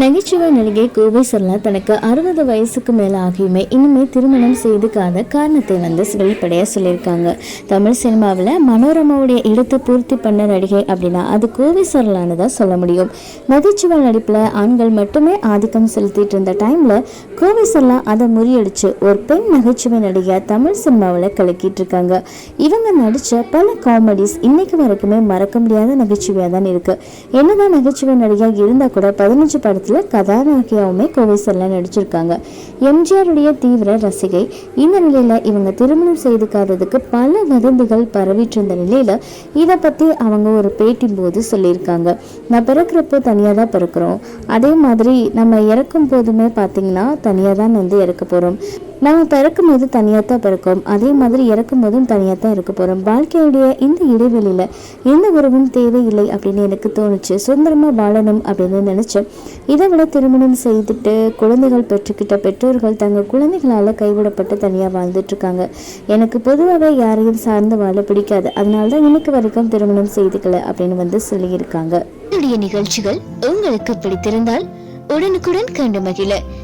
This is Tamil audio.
நகைச்சுவை நடிகை கோவை சர்லா தனக்கு அறுபது வயசுக்கு மேல ஆகியுமே இனிமே திருமணம் செய்துக்காத காரணத்தை வந்து வெளிப்படையா சொல்லியிருக்காங்க. தமிழ் சினிமாவில் மனோரமாவுடைய இடத்தை பூர்த்தி பண்ண நடிகை அப்படின்னா அது கோவை சரளான்னு தான் சொல்ல முடியும். நகைச்சுவை நடிப்புல ஆண்கள் மட்டுமே ஆதிக்கம் செலுத்திட்டு இருந்த டைம்ல கோவை சர்லா அதை முறியடிச்சு ஒரு பெண் நகைச்சுவை நடிகை தமிழ் சினிமாவில் கலக்கிட்டு இருக்காங்க. இவங்க நடிச்ச பல காமெடிஸ் இன்னைக்கு வரைக்குமே மறக்க முடியாத நகைச்சுவையாக தான் இருக்கு. என்னதான் நகைச்சுவை நடிகை இருந்தா கூட பதினஞ்சு படத்தில் கதாநாயகியாவுமே கோவை சரளா நடிச்சிருக்காங்க. எம்ஜிஆருடைய தீவிர ரசிகை. இந்த நிலையில இவங்க திருமணம் செய்துக்காததுக்கு பல வதந்திகள் பரவிட்டு இருந்த நிலையில இதை பத்தி அவங்க ஒரு பேட்டி போது சொல்லியிருக்காங்க. நான் பிறக்கிறப்போ தனியாக தான் பிறக்கிறோம். அதே மாதிரி நம்ம இறக்கும் போதுமே பார்த்தீங்கன்னா தனியாக தான் வந்து இறக்க போகிறோம் நம்ம பிறக்கும் போது தனியாக தான் பிறக்கும். அதே மாதிரி இறக்கும் போதும் தனியாக தான் இருக்க போகிறோம் வாழ்க்கையுடைய இந்த இடைவெளியில் எந்த உறவும் தேவையில்லை அப்படின்னு எனக்கு தோணுச்சு. சுதந்திரமாக வாழணும் அப்படின்னு நினச்சேன். இதை விட திருமணம் செய்துட்டு குழந்தைகள் பெற்றுக்கிட்ட பெற்றோர்கள் தங்கள் குழந்தைகளால் கைவிடப்பட்டு தனியாக வாழ்ந்துட்டு இருக்காங்க. எனக்கு பொதுவாகவே யாரையும் சார்ந்து வாழ பிடிக்காது. அதனால தான் இன்னைக்கு வரைக்கும் திருமணம் செய்துக்கல அப்படின்னு வந்து சொல்லியிருக்காங்க. என்னுடைய நிகழ்ச்சிகள் உங்களுக்கு பிடித்திருந்தால் உடனுக்குடன் கண்டு மகிழ.